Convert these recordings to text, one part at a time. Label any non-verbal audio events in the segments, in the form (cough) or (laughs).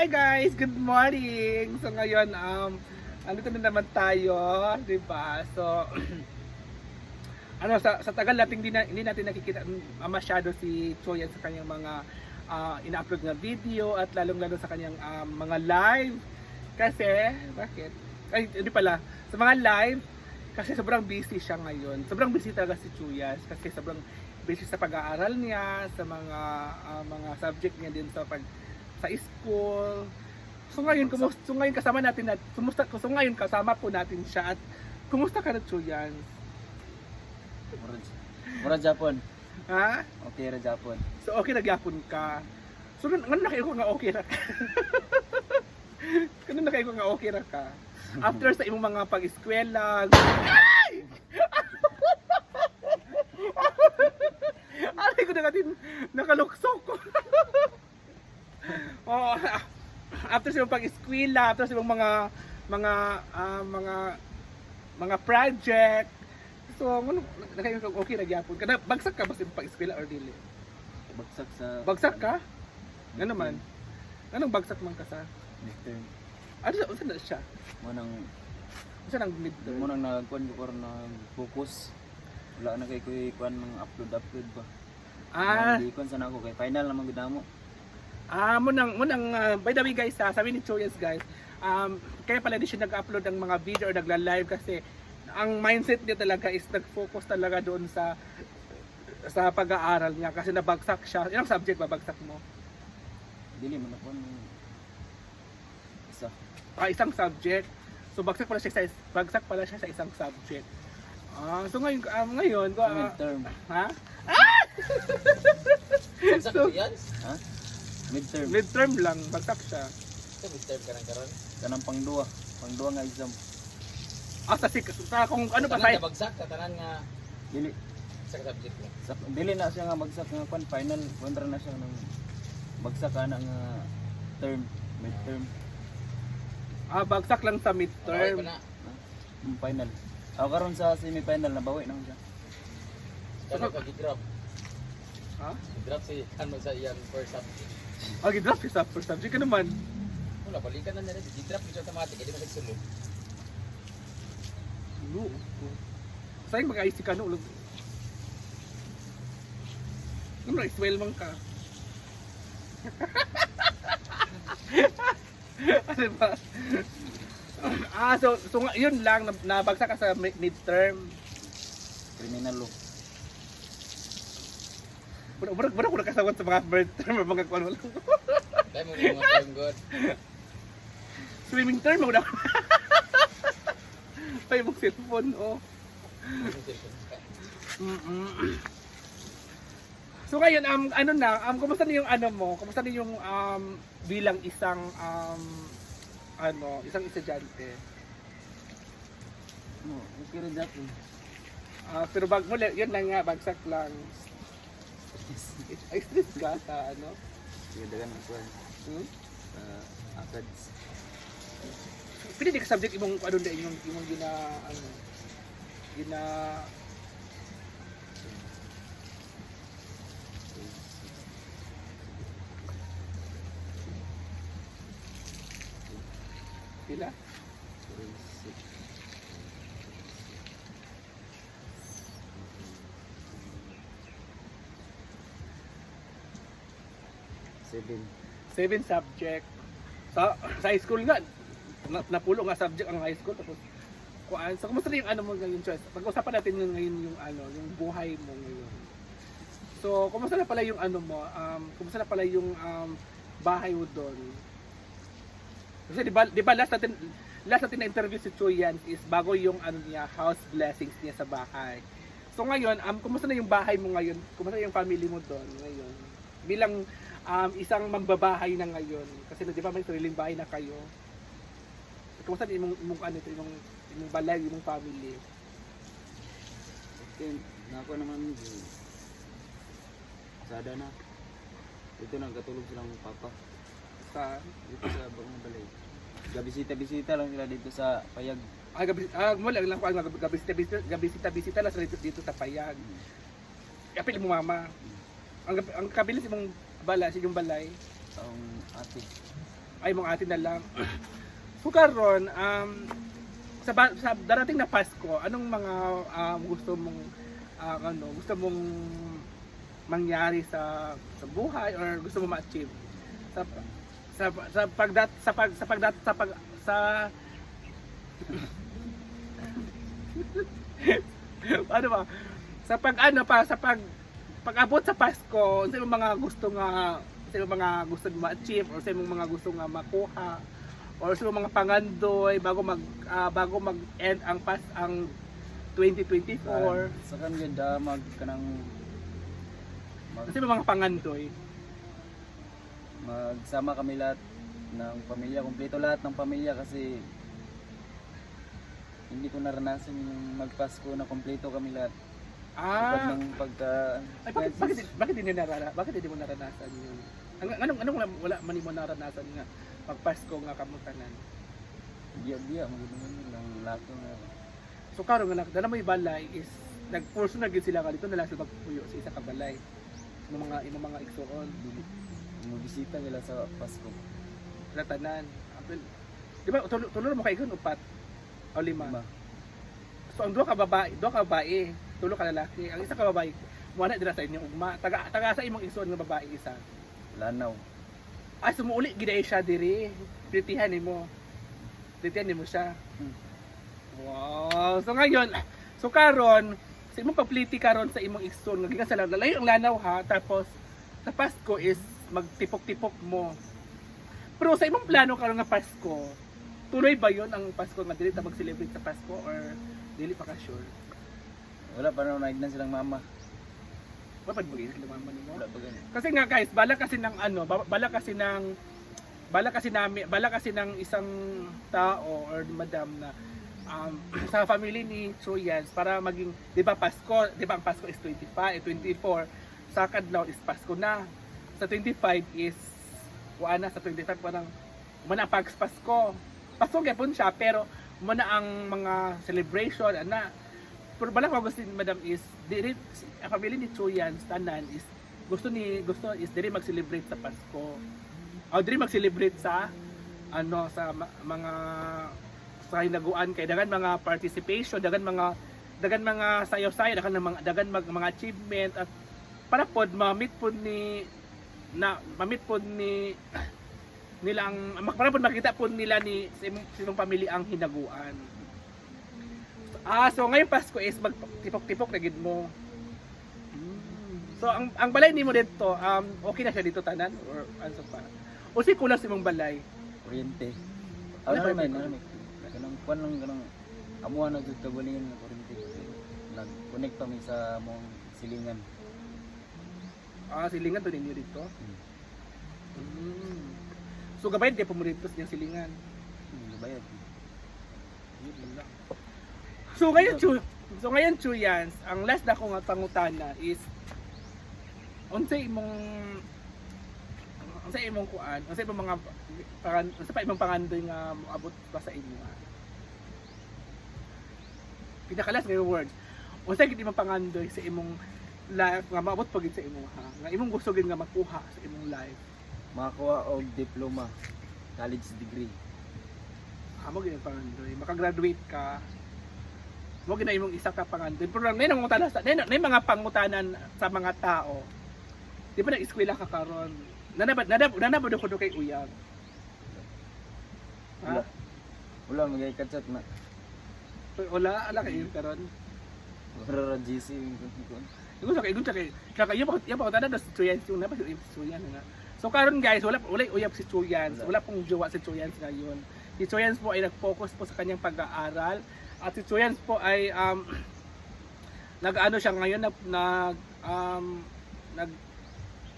Hi guys, good morning. So ngayon um andito na naman tayo, 'di ba? So (clears throat) ano sa, sa tagal natin hindi, na, hindi natin nakikita mm, masyado si Choyan sa kanyang mga ah, ina-upload na video at lalong-lalo sa kanyang um, mga live. Kasi bakit? Ay, hindi pala. Sa mga live kasi sobrang busy siya ngayon. Sobrang busy talaga si Chuyas kasi sobrang busy sa pag-aaral niya, sa mga ah, mga subject niya din sa pag sa school. So ngayon, kumusta, so ngayon kasama natin na, kumusta, so ngayon kasama po natin siya at kumusta ka na Chuyan? Murag Japon. Ha? Okay ra Japon. So okay nagyapon ka. So nga nga na kayo nga okay ra ka. (laughs) Kano na kayo ko nga okay ra ka. (laughs) After sa imong mga pag-eskwela. Ay! (laughs) Ay ko na natin nakaluksok ko. Oh, (laughs) after sa imong pag-eskwela, after sa imong mga mga ah, mga mga project. So, ano, na kayo ko okay nagyapon. Kana bagsak ka ba sa pag-eskwela or dili? Bagsak sa Bagsak ka? Ano naman? Anong bagsak man ka sa? Midterm. Ano sa unsa na siya? Mo nang Unsa nang midterm? mo nang nagkuan ko karon na focus. Wala na kay kuy kuan mga upload upload ba. Ah, Di kuan sana ako kay final naman gud mo. Ah mo nang mo nang ah, by the way guys, ha, sabi ni Choyas guys, um kaya pala di siya nag-upload ng mga video or nagla-live kasi ang mindset niya talaga is nag-focus talaga doon sa sa pag-aaral niya kasi nabagsak siya. Ilang subject ba bagsak mo? Dili man ako isa. Ah, isang subject. So bagsak pala siya sa bagsak pala siya sa isang subject. Ah, so ngayon ah, ngayon ko ah, Midterm. ha? Bagsak (laughs) So- so, yan? Ha? Midterm. Midterm lang bagsak siya. Ito, midterm ka ng karon. Kanang pangduwa. Pangduwa nga exam. Ah, sa, sik- sa kung ano pa Tanan sa ka bagsak, katanan nga Dili sa subject mo. sa, dili na siya nga bagsak nga kuan final. Kontra na siya ng bagsak ka na nga term midterm Ah, bagsak lang sa Okay midterm. pa na. mm, final. Ako karon sa semi-final na bawi na siya. Kano ka gi-drop? Ha? Gi-drop si ano sa iyang first subject. Ah, gidrop ka sa first subject ka naman. Wala, balikan na nila. Gi-drop siya automatic. Hindi mo nagsulod. No. Sayang mag-IC ka no. ulog. Ano na, iswell man ka. (laughs) ano ba? ah, so, so yun lang, nab- nabagsak ka sa mi- midterm. Criminal law. Mura, mura, mura, mura kasawat sa mga midterm or mga kwan lang. Dahil mo mga term good. Swimming term, ako na. Ay, mong cellphone, oh. So ngayon, um, ano na, um, kumusta na yung ano mo? Kumusta na yung um, bilang isang um, ano, isang estudyante? No, okay ra Japon. Ah, pero bag mo, yun lang nga, bagsak lang. Ay, stress ka sa ano? Sige dagan ang kuan. Hmm? Sa ACADS. Pwede di ka subject imong ano na imong imong gina ano gina pila? Seven. Seven subject. Sa sa high school nga na, napulo nga subject ang high school tapos kuan. So kumusta yung ano mo ngayon, Choice? Pag-usapan natin yung ngayon yung ano, yung buhay mo ngayon. So, kumusta na pala yung ano mo? Um, kumusta na pala yung um, bahay mo doon? Kasi di ba, di ba last natin last natin na interview si Chuyan is bago yung ano niya, house blessings niya sa bahay. So ngayon, um, kumusta na yung bahay mo ngayon? Kumusta yung family mo doon ngayon? Bilang um, isang mambabahay na ngayon. Kasi di ba may sariling bahay na kayo? Kumusta na imong, imong ano ito, imong, imong balay, imong family? Okay, nako naman eh, sada na. Dito nang katulog silang papa. Sa, Dito sa bagong balay. Gabisita-bisita lang sila dito sa payag. ah, gabi, ah, wala lang ko ang gabi, gabi, gabi, bisita lang sa dito, dito sa Payag. Kapil mo mama. Ang, ang kabilis imong bala, sa yung balay. Akong ate. ay mong atin na lang. (clears throat) so karon um sa, sa darating na Pasko, anong mga um, gusto mong ah, ano, gusto mong mangyari sa sa buhay or gusto mo ma-achieve sa sa sa pagdat sa pag sa pagdat sa pag sa (laughs) ano ba sa pag ano pa sa pag pag-abot sa Pasko sa imong mga gusto nga sa imong mga gusto nga ma-achieve or sa imong mga gusto nga makuha or sa mga pangandoy bago mag ah, bago mag-end ang pas ang 2024 sa kanila damag kanang mag, sa imong mga pangandoy. Magsama kami lahat ng pamilya, kumpleto lahat ng pamilya kasi hindi ko naranasan yung magpasko na kumpleto kami lahat. Ah ng pagka... ay, bakit, bakit, bakit hindi naranasan bakit hindi mo naranasan yun Ang- anong anong wala, wala man mo naranasan nga magpasko nga kamutanan Biya-biya, magandang lang lahat na. So karon nga dala mo balay is nag-force na gid sila kalito na lang sila magpuyo sa isa ka balay. Ng mga ino mga igsoon, Mabisita nila sa Pasko. sila tanan. Apil. Di ba tulo tulo mo kay gon upat o lima. Lima. So ang duha ka babae, duha ka babae, tulo ka lalaki. Ang isa ka babae, mo na dira sa inyong ugma. Taga taga sa imong igsoon nga babae isa. Lanaw. Ay sumuuli gid ay siya diri. Pritihan nimo. Pritihan nimo siya. Hmm. Wow. So ngayon, so karon sa imong papliti karon sa imong igsoon nga gikan sa lalayo ang lanaw ha tapos sa Pasko is magtipok-tipok mo. Pero sa imong plano karon nga Pasko, tuloy ba 'yon ang Pasko nga dili ta mag-celebrate sa Pasko or dili pa ka sure? Wala pa naman naignan silang mama. Wa pa mag sila mama nimo? Wala pa ganun. Kasi nga guys, bala kasi ng ano, ba- bala kasi ng bala kasi namin, bala kasi ng isang tao or madam na um, (clears throat) sa family ni Troyans para maging 'di ba Pasko, 'di ba ang Pasko is 25, eh, 24, sa kadlaw is Pasko na. Sa 25 is wala na sa 25 parang muna Pags Pasko. Pasko gyapon siya pero muna ang mga celebration ana. Pero bala ko gusto ni Madam is diri ang family ni Troyans tanan is gusto ni gusto is diri mag-celebrate sa Pasko. O diri mag-celebrate sa ano sa mga sa hinaguan kay dagan mga participation, dagan mga dagan mga sayo-sayo, dagan mga dagan mag, mga achievement at para pod ma-meet pod ni na ma-meet pod ni nila ang para pod makita pod nila ni imong pamilya ang hinaguan. Ah, so ngayon Pasko is magtipok-tipok na gid mo. So ang ang balay nimo dito, um okay na siya dito tanan or ano pa? O si kulang sa imong balay. Kuryente. Ano Ano ba ano naman. Kanang kwan lang kanang amuhan na jud kabalingin ng kuryente. Nag-connect pa mi sa among silingan. Ah, silingan to ninyo dito. Hmm. Mm. So gabay di pumuritos niyang silingan. Hmm, bayad. So ngayon chu So ngayon Chuyans, ang last na ko nga pangutana is unsay imong unsay imong kuan, unsay imong mga pangan, unsay pa imong pangandoy nga moabot pa sa ah? Pinakalas nga words. Unsay gid imong pangandoy sa imong life nga maabot pa gid sa imo ha. Nga imong gusto gid nga makuha sa imong life. Makakuha og diploma, college degree. Amo gid ang pangandoy. Makagraduate ka. Mo gid na imong isa ka pangandoy. Pero nay nangutana sa nay, mga pangutanan sa mga tao. Di ba nag-eskwela ka karon? Nanabad nanab nanabad ko do kay uyab. Ha? Wala magay katsat na. Wala ala kay karon. Wala ra GC. Igo sa kay igo sa kay kaya kayo bakit yung pangutanan na si Chuyans yung nabas yung Chuyans nga. So karon guys, wala wala uyab si Chuyans. Wala. Pong jowa si Chuyans ngayon. Si Chuyans po ay nag-focus po sa kanyang pag-aaral at si Chuyans po ay um, nag-ano siya ngayon nag nag um, nag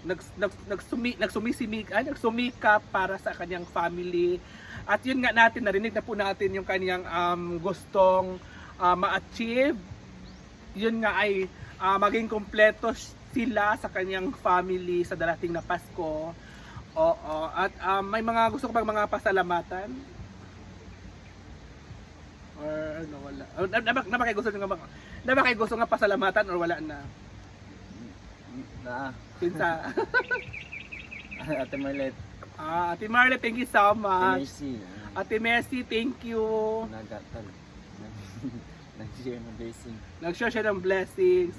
nag nag nagsumi nagsumisimik ay nagsumika para sa kanyang family. At yun nga natin narinig na po natin yung kanyang um, gustong uh, ma-achieve. Yun nga ay ah, maging kompleto sila sa kanyang family sa darating na Pasko. Oo at um, may mga gusto ko bang mga pasalamatan or ano wala oh, na, na, na ba kayo gusto nga ba na ba kayo gusto nga pasalamatan or wala na Na Pinsa. (laughs) Ate Marlet, Ah, Ate Marla, thank you so much. Mercy. Ate Messi, thank you. Nagatal. (laughs) Nag-share ng blessing. Nag-share siya ng blessings.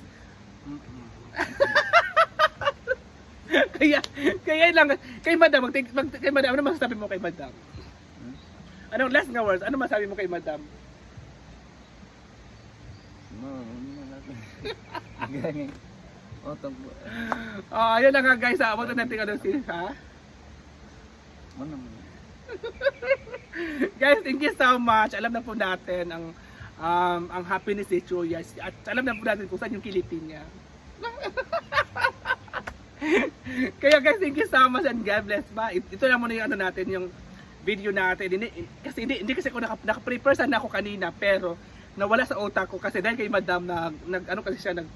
(laughs) kaya, kaya lang, kay madam, mag, mag, kay madam, ano masasabi mo kay madam? Hmm? Anong last nga words? Ano masabi mo kay madam? No, ano na natin. Ganyan. (laughs) Oh, tagbo. Ah, ayun na nga guys, abot na natin ano si, ha? Ano? (laughs) Guys, thank you so much. Alam na po natin ang um, ang happiness ni Chuya. At alam na po natin kung saan yung kiliti niya. (laughs) Kaya guys, thank you so much and God bless ba. It- Ito lang muna yung ano natin, yung video natin. Hindi, kasi hindi, hindi kasi ako naka, naka-prepare sana ako kanina, pero nawala sa utak ko kasi dahil kay madam na nag ano kasi siya nag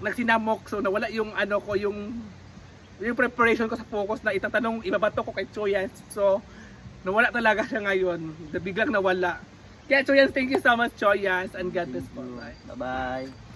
nagsinamok. So nawala yung ano ko yung yung preparation ko sa focus na itatanong ibabato ko kay Choyan so nawala talaga siya ngayon. Biglang nawala. Kaya Choyan thank you so much Choyan and God bless po. Bye Bye-bye.